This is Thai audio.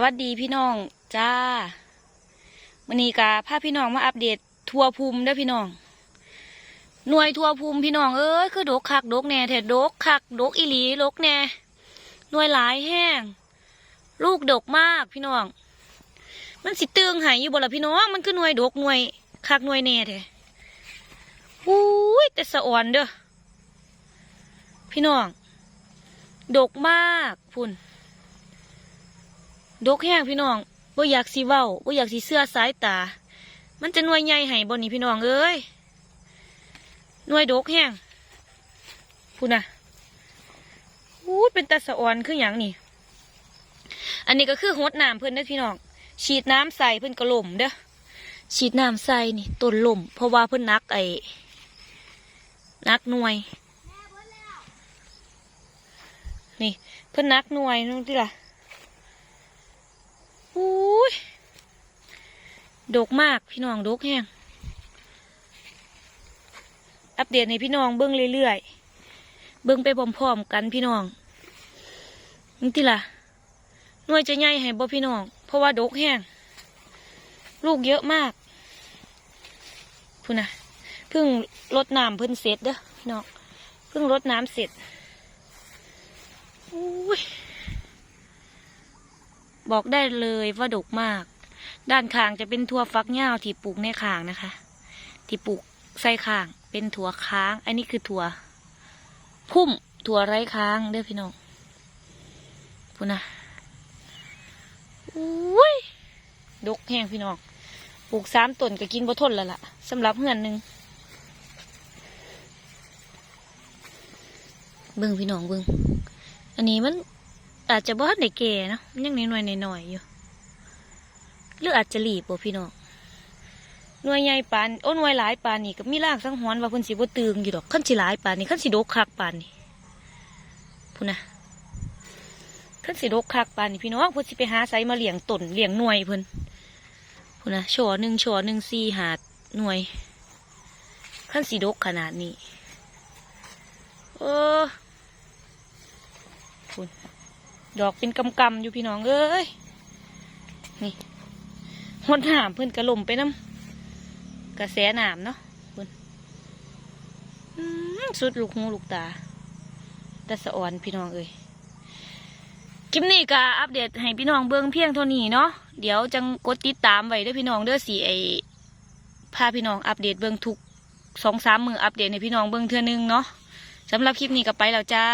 สวัสดีพี่น้องจ้าวันนี้กาพาพี่น้องมาอัปเดตทัวร์ภูมิด้อพี่น้อง หน่วยทัวร์ภูมิพี่น้องเอ้ยคือดกคักดกแน่แท้ดกคักดกอีหลีดกแน่หน่วยหลายแห้ง ลูกดกมากพี่น้อง มันสิตึงหายอยู่บ่ละพี่น้องมันคือหน่วยดกหน่วยคักหน่วยแน่แท้อุ้ยแต่สะอ่อนเด้อพี่น้อง ดกมากพุ่น ดกแห้งพี่น้องบ่อยากสิเว้าบ่อยากสิเสื้อสายตา มันจะหน่วยใหญ่ให้บ่นี่พี่น้องเอ้ยหน่วยดกแห้งพูดนะอู้เป็นตาสะออนคืออย่างนี่ อันนี้ก็คือหดน้ำเพิ่อนเด้อพี่น้อง ฉีดน้ำใส่เพิ่อนก็ล่มเด้อ ฉีดน้ำใส่นี่ต้นล่มเพราะว่าเพิ่อนนักไอ้นักหน่วย นี่เพิ่อนนักหน่วยนู่นที่ล่ะ อุ้ย ดกมากพี่น้องดกแห้งอัปเดตให้พี่น้องเบิ้งเรื่อยๆ เบิ้งไปพร้อมๆกันพี่น้องนี่ติล่ะหน่วยจะใหญ่ให้บ่พี่น้อง เพราะว่าดกแห้ง ลูกเยอะมากพูนะเพิ่งรดน้ำเพิ่นเสร็จเด้อน้องเพิ่งรดน้ำเสร็จอุ้ยบอกได้เลยว่าดกมาก ด้านข้างจะเป็นถั่วฟักย่าวที่ปลูกในข้างนะคะ ที่ปลูกใส่ข้าง เป็นถั่วค้าง อันนี้คือถั่ว พุ่มถั่วไร้ค้างเด้อพี่น้องพูนะอุ้ยดกแห้งพี่น้องปลูกสามต้นก็กินบ่ทนแล้วล่ะสำหรับเฮือนหนึ่งเบิ่งพี่น้องเบิ่งอันนี้มันอาจจะบ่ทันได้แก่เนาะมันยังน้อยๆหน่อยๆอยู่ หรืออาจจะหลีบบ่พี่น้องหน่วยใหญ่ปานโอ้หน่วยหลายปานนี่ก็มีรากสังหรณ์ว่าเพิ่นสิบ่ตึงอยู่ดอกคันสิหลายปานนี่คันสิดกคักปานนี่พุ่นนะคันสิดกคักปานนี่พี่น้องเพิ่นสิไปหาไสมาเลี้ยงต้นเลี้ยงหน่วยเพิ่นพุ่นนะช่อหนึ่งช่อหนึ่งสี่หาดหน่วยคันสิดกขนาดนี้เออดอกเป็นกำกำอยู่พี่น้องเอ้ยนี่ หดหามเพื่นกระลมไปน้ำกระแสหนามเนาะเพื่นสุดลูกหูลูกตาแต่สะอ่อนพี่น้องเอ้ยคลิปนี้ก็อัปเดตให้พี่น้องเบิ้องเพียงเท่านี้เนาะเดี๋ยวจังกดติดตามไว้ด้วยพี่น้องเด้อสีไอพาพี่น้องอัปเดตเบิ้องทุกสองสามมืออัปเดตให้พี่น้องเบิ้องเทื่อนึงเนาะสำหรับคลิปนี้ก็ไปแล้วจ้า